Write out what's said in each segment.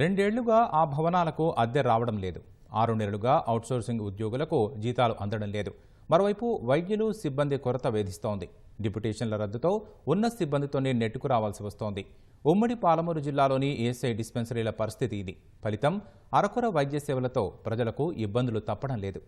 రెండేళ్ళుగా ఆ భవనాలకు అద్దె రావడం లేదు. ఆరు నెలలుగా అవుట్సోర్సింగ్ ఉద్యోగులకు జీతాలు అందడం లేదు. మరోవైపు వైద్యులు సిబ్బంది కొరత వేధిస్తోంది. డిప్యుటేషన్ల రద్దుతో ఉన్న సిబ్బందితోనే నెట్టుకు రావాల్సి వస్తోంది. ఉమ్మడి పాలమూరు జిల్లాలోని ఏఎస్ఐ డిస్పెన్సరీల పరిస్థితి ఇది. ఫలితం అరకొర వైద్య సేవలతో ప్రజలకు ఇబ్బందులు తప్పడం లేదు.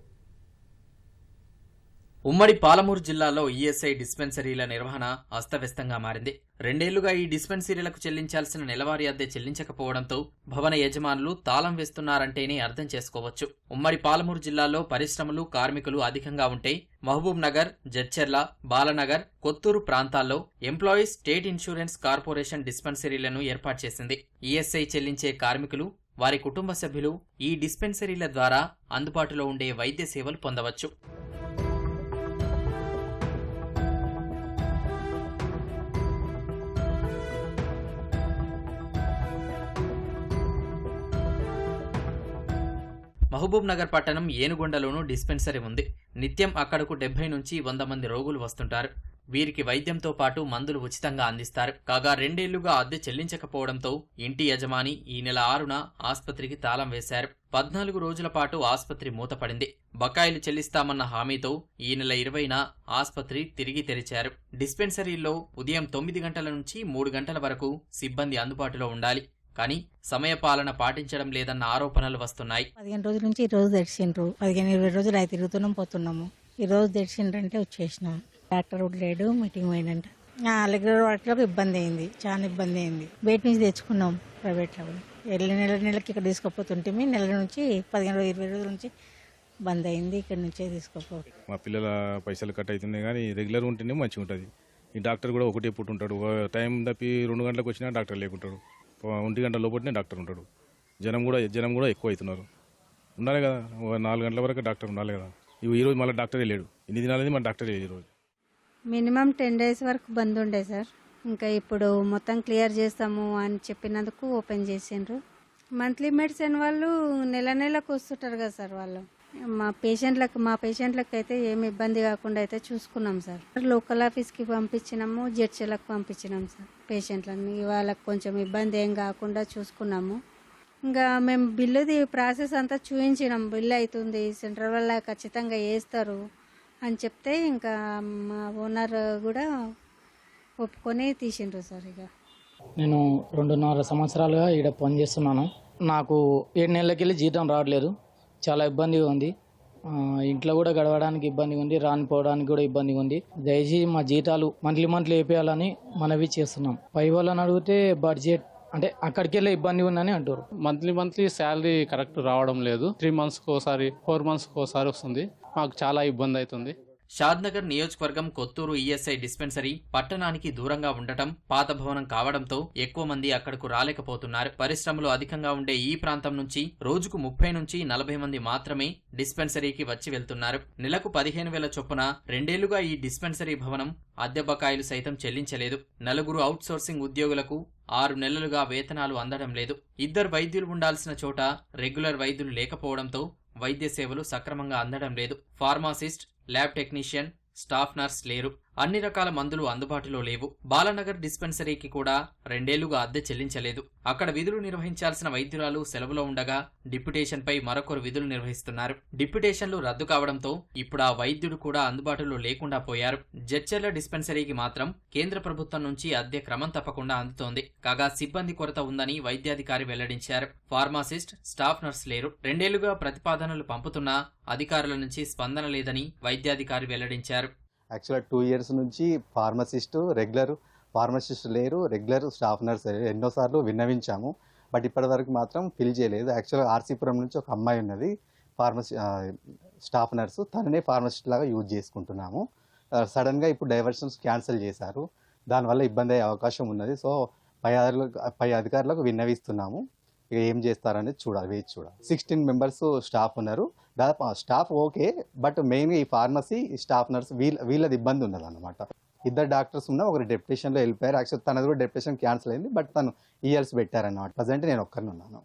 ఉమ్మడి పాలమూరు జిల్లాలో ఈఎస్ఐ డిస్పెన్సరీల నిర్వహణ అస్తవ్యస్తంగా మారింది. రెండేళ్ళుగా ఈ డిస్పెన్సరీలకు చెల్లించాల్సిన నెలవారీ అద్దె చెల్లించకపోవడంతో భవన యజమానులు తాళం వేస్తున్నారంటేనే అర్థం చేసుకోవచ్చు. ఉమ్మడి పాలమూరు జిల్లాలో పరిశ్రమలు కార్మికులు అధికంగా ఉంటే మహబూబ్ నగర్ జడ్చెర్ల బాలనగర్ కొత్తూరు ప్రాంతాల్లో ఎంప్లాయీస్ స్టేట్ ఇన్సూరెన్స్ కార్పొరేషన్ డిస్పెన్సరీలను ఏర్పాటు చేసింది. ఈఎస్ఐ చెల్లించే కార్మికులు వారి కుటుంబ సభ్యులు ఈ డిస్పెన్సరీల ద్వారా అందుబాటులో ఉండే వైద్య సేవలు పొందవచ్చు. మహబూబ్ నగర్ పట్టణం ఏనుగొండలోనూ డిస్పెన్సరీ ఉంది. నిత్యం అక్కడకు డెబ్బై నుంచి వంద మంది రోగులు వస్తుంటారు. వీరికి వైద్యంతో పాటు మందులు ఉచితంగా అందిస్తారు. కాగా రెండేళ్ళుగా అద్దె చెల్లించకపోవడంతో ఇంటి యజమాని ఈ నెల ఆరున ఆస్పత్రికి తాళం వేశారు. పద్నాలుగు రోజుల పాటు ఆస్పత్రి మూతపడింది. బకాయిలు చెల్లిస్తామన్న హామీతో ఈ నెల ఇరవైన ఆస్పత్రి తిరిగి తెరిచారు. డిస్పెన్సరీలో ఉదయం తొమ్మిది గంటల నుంచి మూడు గంటల వరకు సిబ్బంది అందుబాటులో ఉండాలి. కానీ సమయపాలన పాటించడం లేదన్న ఆరోపణలు వస్తున్నాయి. పదిహేను రోజుల నుంచి ఈ రోజు తెరిచిండ్రు. పదిహేను ఇరవై రోజులు అయితే తిరుగుతున్నాం పోతున్నాము. ఈ రోజు తెరిచిండ్రంటే వచ్చేసినాం. డాక్టర్ లేడు మీటింగ్ పోయినంట రెగ్యులర్ వర్క్లకు ఇబ్బంది అయింది చాలా ఇబ్బంది అయింది. బయట నుంచి తెచ్చుకున్నాం ప్రైవేట్లో వెళ్ళి నెల నెలకి ఇక్కడ తీసుకుపోతుంటే నెల నుంచి పదిహేను రోజులు ఇరవై రోజుల నుంచి బంద్ అయింది ఇక్కడ నుంచే తీసుకోపో. మా పిల్లల పైసలు కట్ అవుతున్నాయి కానీ రెగ్యులర్ ఉంటేనే మంచిగా ఉంటుంది ఈ డాక్టర్ కూడా ఒకటే పూట ఉంటాడు ఓ టైం తప్పి రెండు గంటలకు వచ్చినా డాక్టర్ లేకుంటాడు. ఒంటి గంట లోపలనే డాక్టర్ ఉంటాడు. జనం కూడా జనం కూడా ఎక్కువ అవుతున్నారు. ఉండాలి కదా. ఓ నాలుగు గంటల వరకు డాక్టర్ ఉండాలి కదా. ఇవి ఈ రోజు మళ్ళీ డాక్టరే లేడు. ఇన్ని దినాలది మన డాక్టరే లేదు ఈరోజు మినిమం టెన్ డేస్ వరకు బంద్ ఉండే సార్. ఇంకా ఇప్పుడు మొత్తం క్లియర్ చేస్తాము అని చెప్పినందుకు ఓపెన్ చేసిండ్రు. మంత్లీ మెడిసిన్ వాళ్ళు నెల నెలకు వస్తుంటారు కదా సార్ వాళ్ళు. మా పేషెంట్లకు మా పేషెంట్లకు అయితే ఏమి ఇబ్బంది కాకుండా అయితే చూసుకున్నాం సార్. లోకల్ ఆఫీస్కి పంపించినాము జడ్చీలకు పంపించినాం సార్ పేషెంట్లని వాళ్ళకి కొంచెం ఇబ్బంది ఏం కాకుండా చూసుకున్నాము. ఇంకా మేము బిల్లుది ప్రాసెస్ అంతా చూపించినాం బిల్లు అవుతుంది సెంటర్ వల్ల ఖచ్చితంగా వేస్తారు అని చెప్తే ఇంకా మా ఓనర్ కూడా ఒప్పుకొని తీసిండ్రు సార్ ఇక. నేను రెండున్నర సంవత్సరాలుగా ఇక్కడ పనిచేస్తున్నాను. నాకు ఏడు నెలలకెళ్ళి జీతం రావట్లేదు. చాలా ఇబ్బందిగా ఉంది. ఇంట్లో కూడా గడవడానికి ఇబ్బందిగా ఉంది రానిపోవడానికి కూడా ఇబ్బందిగా ఉంది. దయచేసి మా జీతాలు మంత్లీ మంత్లీ వేపేయాలని మనవి చేస్తున్నాం. పై వాళ్ళని అడిగితే బడ్జెట్ అంటే అక్కడికి వెళ్ళే ఇబ్బంది ఉందని అంటారు. మంత్లీ మంత్లీ శాలరీ కరెక్ట్ రావడం లేదు. త్రీ మంత్స్కి ఒకసారి ఫోర్ మంత్స్కి ఒకసారి వస్తుంది. మాకు చాలా ఇబ్బంది అవుతుంది. షాద్నగర్ నియోజకవర్గం కొత్తూరు ఈఎస్ఐ డిస్పెన్సరీ పట్టణానికి దూరంగా ఉండటం పాత భవనం కావడంతో ఎక్కువ మంది అక్కడకు రాలేకపోతున్నారు. పరిశ్రమలు అధికంగా ఉండే ఈ ప్రాంతం నుంచి రోజుకు ముప్పై నుంచి నలభై మంది మాత్రమే డిస్పెన్సరీకి వచ్చి వెళ్తున్నారు. నెలకు పదిహేను వేల చొప్పున రెండేళ్ళుగా ఈ డిస్పెన్సరీ భవనం అద్దె బకాయిలు సైతం చెల్లించలేదు. నలుగురు అవుట్సోర్సింగ్ ఉద్యోగులకు ఆరు నెలలుగా వేతనాలు అందడం లేదు. ఇద్దరు వైద్యులు ఉండాల్సిన చోట రెగ్యులర్ వైద్యులు లేకపోవడంతో వైద్య సేవలు సక్రమంగా అందడం లేదు. Pharmacist lab technician staff nurse లేరు. అన్ని రకాల మందులు అందుబాటులో లేవు. బాలనగర్ డిస్పెన్సరీకి కూడా రెండేళ్ళుగా అద్దె చెల్లించలేదు. అక్కడ విధులు నిర్వహించాల్సిన వైద్యురాలు సెలవులో ఉండగా డిప్యుటేషన్ పై మరొకరు విధులు నిర్వహిస్తున్నారు. డిప్యుటేషన్లు రద్దు కావడంతో ఇప్పుడు ఆ వైద్యుడు కూడా అందుబాటులో లేకుండా పోయారు. జడ్చర్ల డిస్పెన్సరీకి మాత్రం కేంద్ర ప్రభుత్వం నుంచి అద్దె క్రమం తప్పకుండా అందుతోంది. కాగా సిబ్బంది కొరత ఉందని వైద్యాధికారి వెల్లడించారు. ఫార్మాసిస్ట్ స్టాఫ్ నర్స్ లేరు. రెండేళ్ళుగా ప్రతిపాదనలు పంపుతున్నా అధికారుల నుంచి స్పందన లేదని వైద్యాధికారి వెల్లడించారు. యాక్చువల్గా టూ ఇయర్స్ నుంచి ఫార్మసిస్ట్ రెగ్యులర్ ఫార్మసిస్ట్ లేరు రెగ్యులర్ స్టాఫ్ నర్స్ ఎన్నోసార్లు విన్నవించాము. బట్ ఇప్పటివరకు మాత్రం ఫిల్ చేయలేదు. యాక్చువల్గా ఆర్సీపురం నుంచి ఒక అమ్మాయి ఉన్నది ఫార్మసీ స్టాఫ్ నర్సు. తననే ఫార్మసిస్ట్ లాగా యూజ్ చేసుకుంటున్నాము. సడన్గా ఇప్పుడు డైవర్షన్స్ క్యాన్సిల్ చేశారు. దానివల్ల ఇబ్బంది అయ్యే అవకాశం ఉన్నది. సో పై అధికారులకు పై అధికారులకు విన్నవిస్తున్నాము. ఇక ఏం చేస్తారనేది చూడాలి వేచి చూడాలి. సిక్స్టీన్ మెంబర్స్ స్టాఫ్ ఉన్నారు. దాదాపు స్టాఫ్ ఓకే బట్ మెయిన్గా ఈ ఫార్మసీ స్టాఫ్ నర్స్ వీళ్ళ వీళ్ళది ఇబ్బంది ఉన్నదన్నమాట. ఇద్దరు డాక్టర్స్ ఉన్న ఒకరు డెప్యుటేషన్లో వెళ్ళిపోయారు. యాక్చువల్ తనది కూడా డెప్యుటేషన్ క్యాన్సిల్ అయింది బట్ తను ఈఎల్స్ పెట్టారన్నమాట. ప్రజెంట్ నేను ఒక్కరిని ఉన్నాను.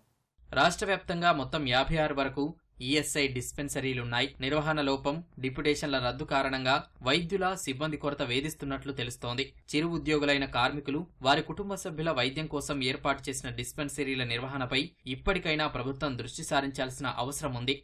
రాష్ట్ర వ్యాప్తంగా మొత్తం యాభై ఆరు వరకు ఈఎస్ఐ డిస్పెన్సరీలున్నాయి నిర్వహణ లోపం డిప్యుటేషన్ల రద్దు కారణంగా వైద్యుల సిబ్బంది కొరత వేధిస్తున్నట్లు తెలుస్తోంది. చిరు ఉద్యోగులైన కార్మికులు వారి కుటుంబ సభ్యుల వైద్యం కోసం ఏర్పాటు చేసిన డిస్పెన్సరీల నిర్వహణపై ఇప్పటికైనా ప్రభుత్వం దృష్టి సారించాల్సిన అవసరం ఉంది.